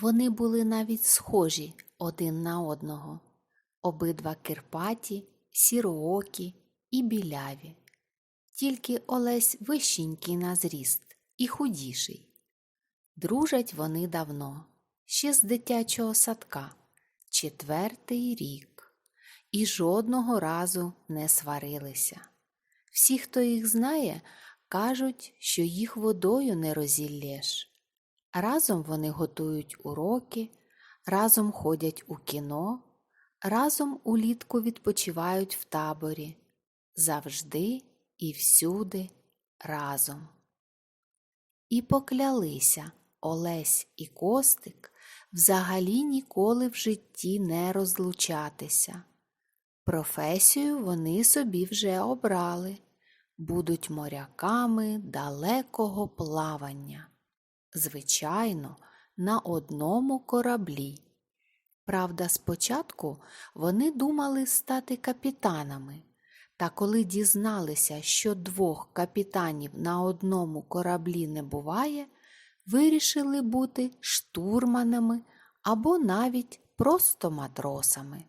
Вони були навіть схожі один на одного, обидва кирпаті, сіроокі і біляві. Тільки Олесь вищенький на зріст і худіший. Дружать вони давно, ще з дитячого садка, четвертий рік, і жодного разу не сварилися. Всі, хто їх знає, кажуть, що їх водою не розіллєш. Разом вони готують уроки, разом ходять у кіно, разом улітку відпочивають в таборі, завжди і всюди разом. І поклялися Олесь і Костик взагалі ніколи в житті не розлучатися. Професію вони собі вже обрали, будуть моряками далекого плавання. Звичайно, на одному кораблі. Правда, спочатку вони думали стати капітанами, та коли дізналися, що двох капітанів на одному кораблі не буває, вирішили бути штурманами або навіть просто матросами.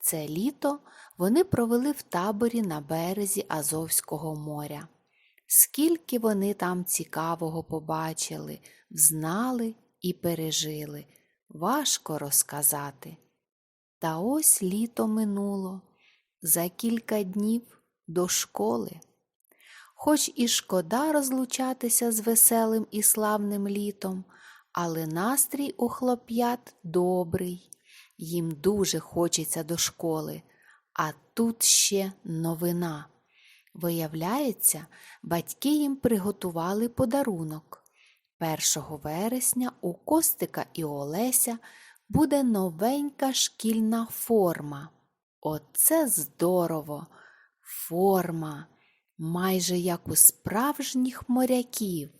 Це літо вони провели в таборі на березі Азовського моря. Скільки вони там цікавого побачили, взнали і пережили, важко розказати. Та ось літо минуло, за кілька днів до школи. Хоч і шкода розлучатися з веселим і славним літом, але настрій у хлоп'ят добрий, їм дуже хочеться до школи, а тут ще новина. Виявляється, батьки їм приготували подарунок. 1 вересня у Костика і Олеся буде новенька шкільна форма. Оце здорово! Форма, майже як у справжніх моряків.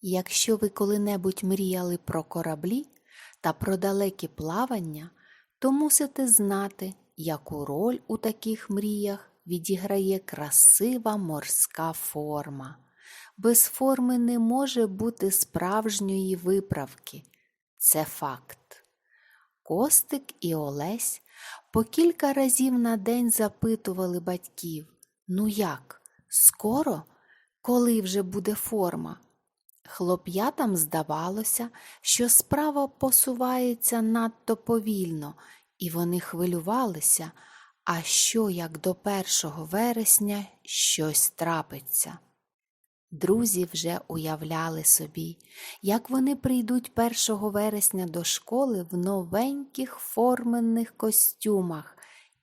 Якщо ви коли-небудь мріяли про кораблі та про далекі плавання, то мусите знати, яку роль у таких мріях відіграє красива морська форма. Без форми не може бути справжньої виправки. Це факт. Костик і Олесь по кілька разів на день запитували батьків Ну як, скоро? Коли вже буде форма? Хлоп'ятам здавалося, що справа посувається надто повільно, і вони хвилювалися, а що як до 1 вересня щось трапиться. Друзі вже уявляли собі, як вони прийдуть 1 вересня до школи в новеньких форменних костюмах,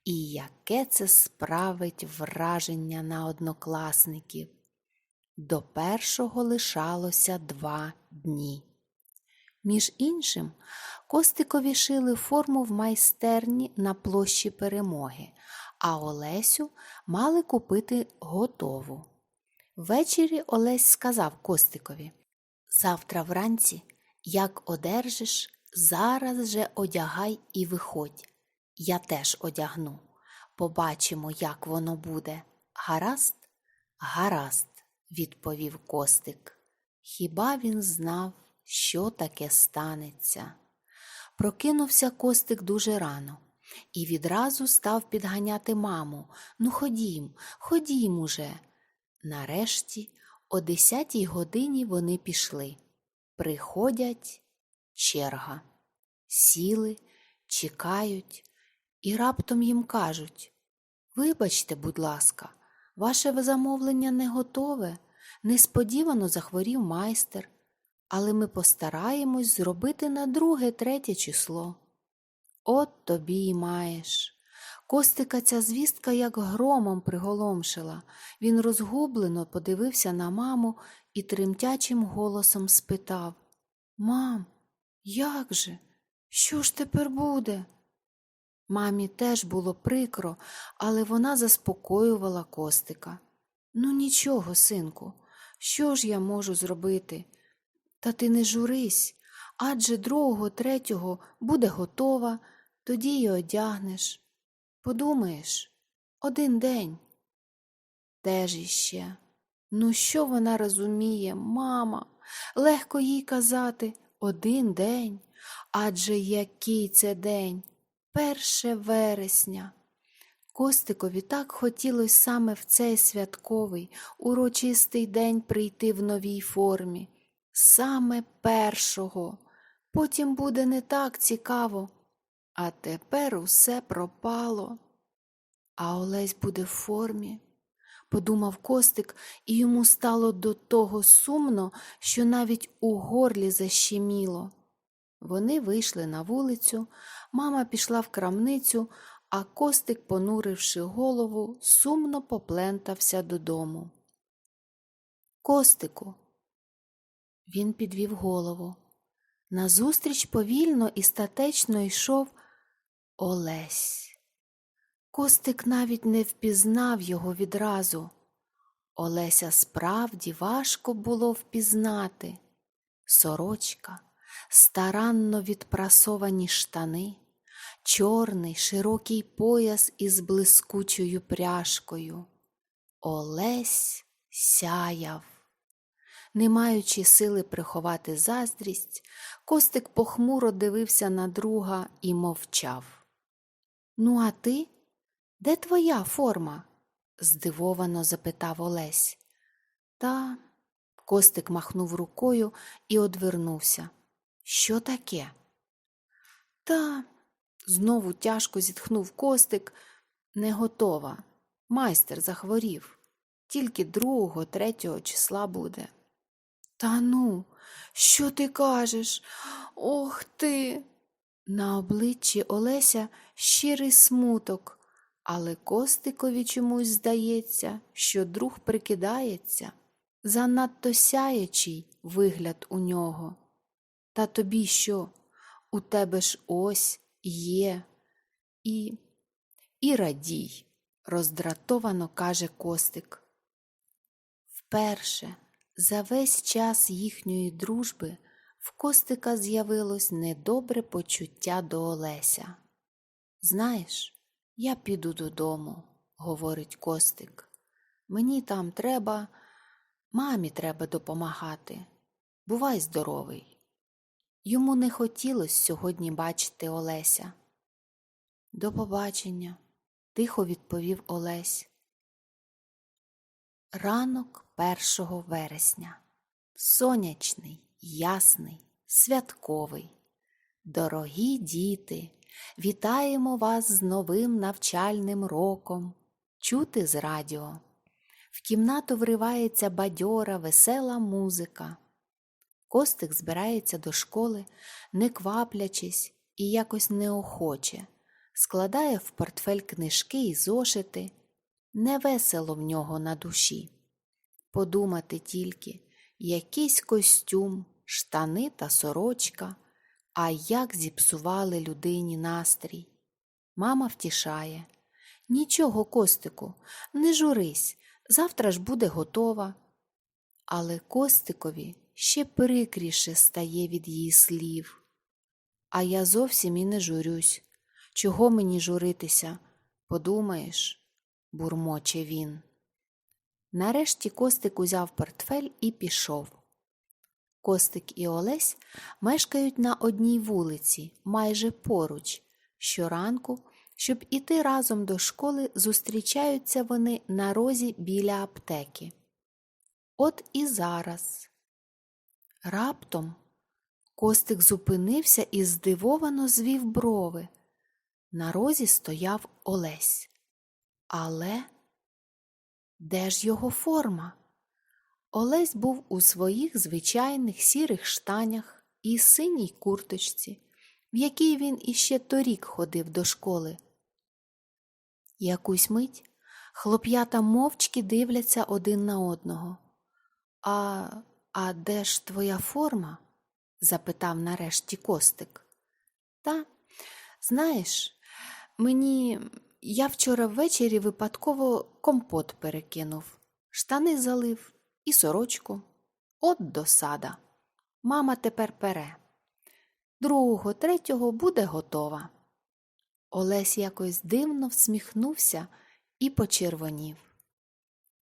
і яке це справить враження на однокласників. До першого лишалося два дні. Між іншим, Костикові шили форму в майстерні на площі перемоги, а Олесю мали купити готову. Ввечері Олесь сказав Костикові Завтра вранці, як одержиш, зараз же одягай і виходь. Я теж одягну. Побачимо, як воно буде. Гаразд? Гаразд, відповів Костик. Хіба він знав, що таке станеться? Прокинувся Костик дуже рано і відразу став підганяти маму. Ну, ходім, ходім уже. Нарешті, о десятій годині вони пішли. Приходять черга. Сіли, чекають і раптом їм кажуть Вибачте, будь ласка, ваше замовлення не готове. Несподівано захворів майстер, але ми постараємось зробити на друге третє число. От тобі й маєш. Костика ця звістка як громом приголомшила. Він розгублено подивився на маму і тремтячим голосом спитав Мам, як же? Що ж тепер буде? Мамі теж було прикро, але вона заспокоювала Костика. Ну, нічого, синку, що ж я можу зробити? Та ти не журись, адже другого, третього буде готова, тоді й одягнеш. Подумаєш, один день. Теж іще. Ну, що вона розуміє, мама? Легко їй казати Один день, адже який це день? Перше вересня. Костикові так хотілося саме в цей святковий, урочистий день прийти в новій формі. Саме першого. Потім буде не так цікаво. А тепер усе пропало. А Олесь буде в формі, подумав Костик, і йому стало до того сумно, що навіть у горлі защеміло. Вони вийшли на вулицю, мама пішла в крамницю, а Костик, понуривши голову, сумно поплентався додому. Костику. Він підвів голову. Назустріч повільно і статечно йшов Олесь. Костик навіть не впізнав його відразу. Олеся справді важко було впізнати. Сорочка, старанно відпрасовані штани, чорний широкий пояс із блискучою пряжкою. Олесь сяяв. Не маючи сили приховати заздрість, Костик похмуро дивився на друга і мовчав. Ну, а ти? Де твоя форма? здивовано запитав Олесь. Та Костик махнув рукою і одвернувся. Що таке? Та, знову тяжко зітхнув Костик. Не готова. Майстер захворів. Тільки другого, третього числа буде. Та ну, що ти кажеш? Ох ти. На обличчі Олеся щирий смуток, але Костикові чомусь здається, що друг прикидається, занадто сяячий вигляд у нього. Та тобі що? У тебе ж ось є. І і радій, роздратовано каже Костик. Вперше за весь час їхньої дружби в Костика з'явилось недобре почуття до Олеся. Знаєш, я піду додому, говорить Костик. Мені там треба, мамі треба допомагати. Бувай здоровий. Йому не хотілося сьогодні бачити Олеся. До побачення, тихо відповів Олесь. Ранок 1 вересня. Сонячний, ясний, святковий. Дорогі діти, вітаємо вас з новим навчальним роком. Чути з радіо. В кімнату вривається бадьора, весела музика. Костик збирається до школи, не кваплячись і якось неохоче, складає в портфель книжки і зошити. Невесело в нього на душі. Подумати тільки, якийсь костюм, штани та сорочка, а як зіпсували людині настрій. Мама втішає. Нічого, Костику, не журись, завтра ж буде готова. Але Костикові ще прикріше стає від її слів. А я зовсім і не журюсь. Чого мені журитися? Подумаєш, бурмоче він. Нарешті Костик узяв портфель і пішов. Костик і Олесь мешкають на одній вулиці, майже поруч. Щоранку, щоб іти разом до школи, зустрічаються вони на розі біля аптеки. От і зараз. Раптом Костик зупинився і здивовано звів брови. На розі стояв Олесь. Але де ж його форма? Олесь був у своїх звичайних сірих штанях і синій курточці, в якій він іще торік ходив до школи. Якусь мить хлоп'ята мовчки дивляться один на одного. А, а де ж твоя форма? запитав нарешті Костик. Та, знаєш, мені я вчора ввечері випадково компот перекинув, штани залив і сорочку. От досада. Мама тепер пере. Другого, третього буде готова. Олесь якось дивно всміхнувся і почервонів.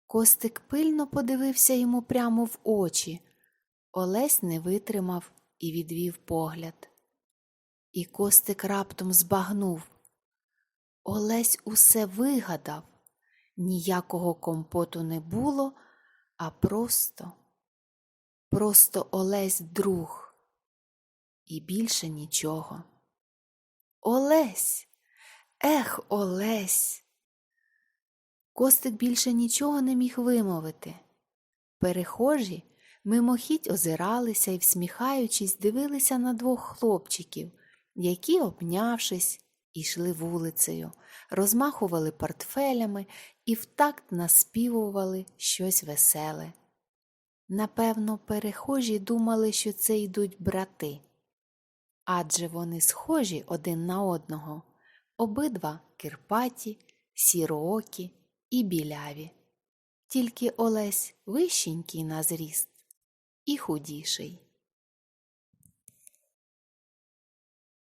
Костик пильно подивився йому прямо в очі. Олесь не витримав і відвів погляд. І Костик раптом збагнув. Олесь усе вигадав. Ніякого компоту не було, а просто, просто Олесь друг. І більше нічого. Олесь! Ех, Олесь! Костик більше нічого не міг вимовити. Перехожі мимохідь озиралися і, всміхаючись, дивилися на двох хлопчиків, які, обнявшись, ішли вулицею, розмахували портфелями і втакт наспівували щось веселе. Напевно, перехожі думали, що це йдуть брати, адже вони схожі один на одного, обидва кирпаті, сіроокі і біляві. Тільки Олесь вищенький на зріст і худіший.